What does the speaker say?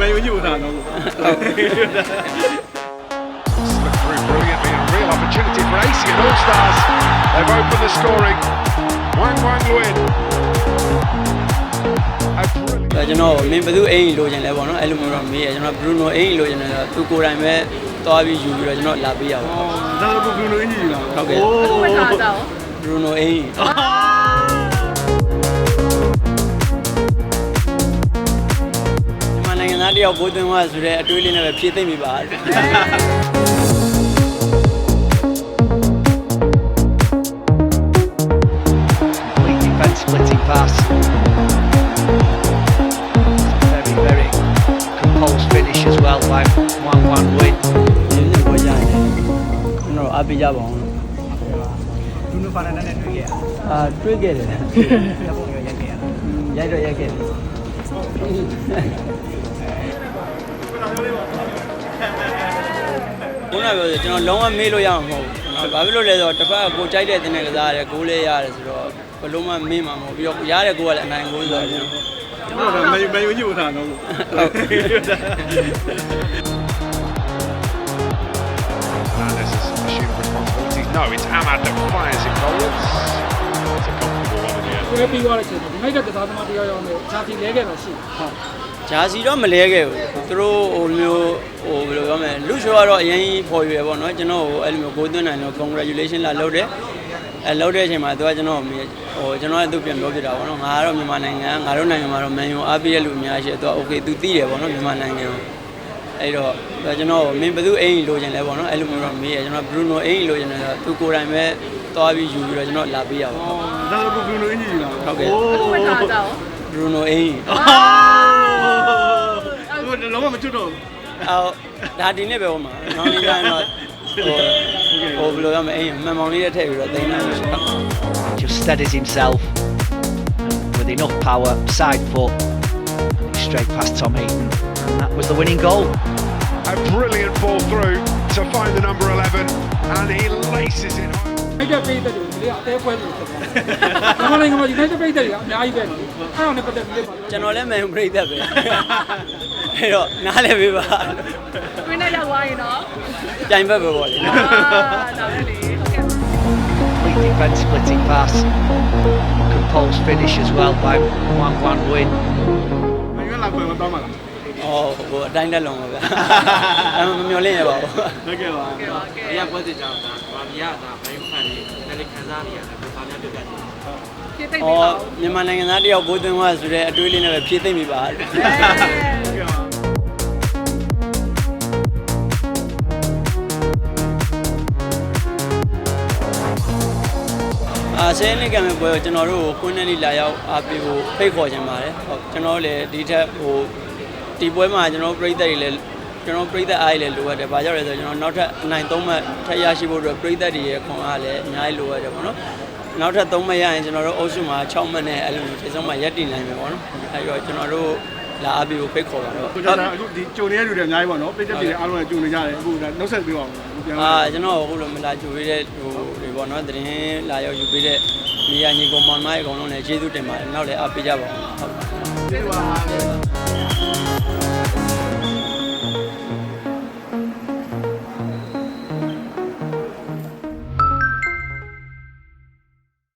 မန်ယူညို့တာတော့ Slipped through brilliantly and a real opportunity for AC and All Stars. They've opened the scoring. Wang Wang Luin. A brilliant. အဲကျွန်တော်မင်းဘယ်သူအိမ်လိုချင်လဲပေါ့နော်အဲ့လိုမျိုးတော့မေးရကျွန်တော်ဘရူနိုအိမ်လိုချင်တယ်ဆိုတော့သူကိုယ်တိုင်ပဲသွားပြီးယူပြီးတော့ကျွန်တော်လာပေးရပါအော်ဒါတော့ဘလူးနိုအင်ဂျီလာဟုတ်ကဲ့ဘယ်ထားကြအောင်ဘရူနိုအိမ် မြန်မာနိုင်ငံသားတယောက်ကိုသွင်းသွားဆိုတဲ့အတွေးလေးနဲ့ပဲဖြည့်သိမ့်မိပါ complete defence splitting pass. Very, very composed finish as well by 1 1 win. ဒီနေ့ပေါ်ကြတယ်ကျွန်တော်အားပေးကြပါအောင်လို့ဒူနိုဖာနန်နဲ့တွေ့ခဲ့ရအာတွေးခဲ့တယ်တာပုံရရိုက်ခဲ့ရတာရိုက်တော့ရိုက်ခဲ့တယ် ခုနကပြောတယ်ကျွန်တော်လုံးဝမေ့လို့ရမှာမဟုတ်ဘူး။ဘာဖြစ်လို့လဲဆိုတော့တစ်ဖက်ကကိုကြိုက်တဲ့တင်တဲ့ကစားရတယ်ကိုလေးရတယ်ဆိုတော့ဘယ်လုံးမှမေ့မှာမဟုတ်ဘူးပြီးတော့ရတဲ့ကိုကလည်းအနိုင်ကိုဆိုတော့ကျွန်တော်ကျွန်တော်ကမန်ယူမန်ယူညို့တာတော့ Fernandez has assumed responsibilities. No, it's Ahmad that fires it forwards. It's a comfortable one in the end. ပွဲပြီးသွားတဲ့အချိန်မှာဒီမိုက်ကကစားသမားတယောက်ယောက်နဲ့ဂျာစီလဲခဲ့တာရှိဟုတ်ဂျာစီတော့မလဲခဲ့ဘူးသူတို့ဟိုမျိုးဟိုဘယ်လိုပြောမလဲလူရှိုးကတော့အရင်ပေါ်ရွယ်ပေါ့နော်ကျွန်တော်ဟိုအဲ့လိုမျိုးကိုသွင်းနိုင်တော့ congratulation လာလုပ်တယ်အဲလုပ်တဲ့အချိန်မှာသူကကျွန်တော်ဟိုကျွန်တော်လည်းသူပြန်ပြောပြတာပေါ့နော်ငါကတော့မြန်မာနိုင်ငံငါတို့နိုင်ငံမှာတော့မန်ယူအားပေးရလူအများရှိတယ်သူက okay သူသိတယ်ပေါ့နော်မြန်မာနိုင်ငံကို အဲ့တော့သူကကျွန်တော်မင်းဘယ်သူအိမ်လိုချင်လဲပေါ့နော်အဲ့လိုမျိုးတော့မေးရကျွန်တော်ဘရူနိုအိမ်လိုချင်တယ်ဆိုတော့သူကိုယ်တိုင်ပဲသွားပြီးယူပြီးတော့ကျွန်တော်လာပေးရပါအော်ဒါတော့ဘလူးနိုအင်ဂျီလာဟုတ်ကဲ့ဘယ်ထားကြအောင်ဘရူနိုအိမ်ဟိုလုံးဝမချွတ်တော့အော်ဒါဒီနေ့ပဲဟိုမှာနောက်နေ့ကျရင်တော့ဟိုဟိုဘယ်လိုရမလဲအိမ်မှန်မောင်လေးနဲ့ထည့်ပြီးတော့သိမ်းနိုင်လို့ရှိတော့ Just steadies himself with enough power, side foot, straight past Tom Heaton, and that was the winning goal. A brilliant ball through to find the number 11, and he laces it home. မိုက်ကပေးတဲ့လူတွေအသေးပွဲတွေဖြစ်သွားတယ်။မြန်မာနိုင်ငံမှာဒီမိုက်ကပေးတဲ့လူကအများကြီးပဲနော်။အဲ့ဒါနဲ့ပတ်သက်ပြီးပါလို့ ကျွန်တော်လည်းမန်ပြိသက်ပဲအဲ့တော့နားလည်းပေးပါ တွင်းနဲ့ရောက်သွားရင်တော့ ကြိုင်ဘက်ပဲပေါ့လေ အာဒါပဲလေဟုတ်ကဲ့ Complete defence splitting pass. Composed finish as well by 1 1 win. မန်ယူလာကွယ်မတော့မှာလားအော်ဟိုအတိုင်းတက်လုံးပါဗျာအဲ့မမျော်လင့်ရပါဘူးဟုတ်ကဲ့ပါဟုတ်ကဲ့ပါကဲ။ဒီကပွဲစစ်ကြောင်ဒါဗာမီယာဒါဘယ်ဖန်နေတယ်လေခံစားနေရတယ်ဘာများပြပြနေလဲဖြည့်သိမ့်အော်ပေးပါဦးမြန်မာနိုင်ငံသားတယောက်ကိုသွင်းသွားဆိုတဲ့အတွေးလေးနဲ့ပဲဖြည့်သိမ့်မိပါဟုတ်ကဲ့ပါအာဆယ်နှစ်ကံမဲ့ပွဲကိုကျွန်တော်တို့ကိုကွင်းနဲ့လေးလာရောက်အားပေးဖို့ဖိတ်ခေါ်ခြင်းပါတယ်ဟုတ်ကျွန်တော်တို့လည်းဒီထက်ဟို ဒီပွဲမှာကျွန်တော်တို့ပြည်သက်တွေလည်းကျွန်တော်ပြည်သက်အားရလည်းလိုအပ်တယ်။ဘာကြောင့်လဲဆိုတော့ကျွန်တော်နောက်ထပ်အနိုင်၃မှတ်ထပ်ရရှိဖို့အတွက်ပြည်သက်တွေရဲ့ခွန်အားလည်းအများကြီးလိုအပ်တယ်ပေါ့နော်။နောက်ထပ်၃မှတ်ရရင်ကျွန်တော်တို့အုပ်စုမှာ6မှတ်နဲ့အဲ့လိုမျိုးဒီဆုံးမှာရပ်တည်နိုင်မယ်ပေါ့နော်။အဲ့တော့ကျွန်တော်တို့လာအားပေးဖို့ဖိတ်ခေါ်ပါတော့ကိုကျွန်တော်အခုဒီကြုံနေတဲ့လူတွေအများကြီးပေါ့နော်ပိတ်သက်တွေအားလုံးကကြုံနေကြတယ်အခုဒါနှုတ်ဆက်ပေးပါဦးပြန်အာကျွန်တော်အခုလိုမလာကြိုပေးတဲ့ဟိုတွေပေါ့နော်သတင်းလာရောက်ယူပေးတဲ့နေရာညီကောင်မောင်မအကောင်လုံးလည်းကျေးဇူးတင်ပါတယ်နောက်လည်းအားပေးကြပါဦးဟုတ်ပါ ကျေးဇူးပါ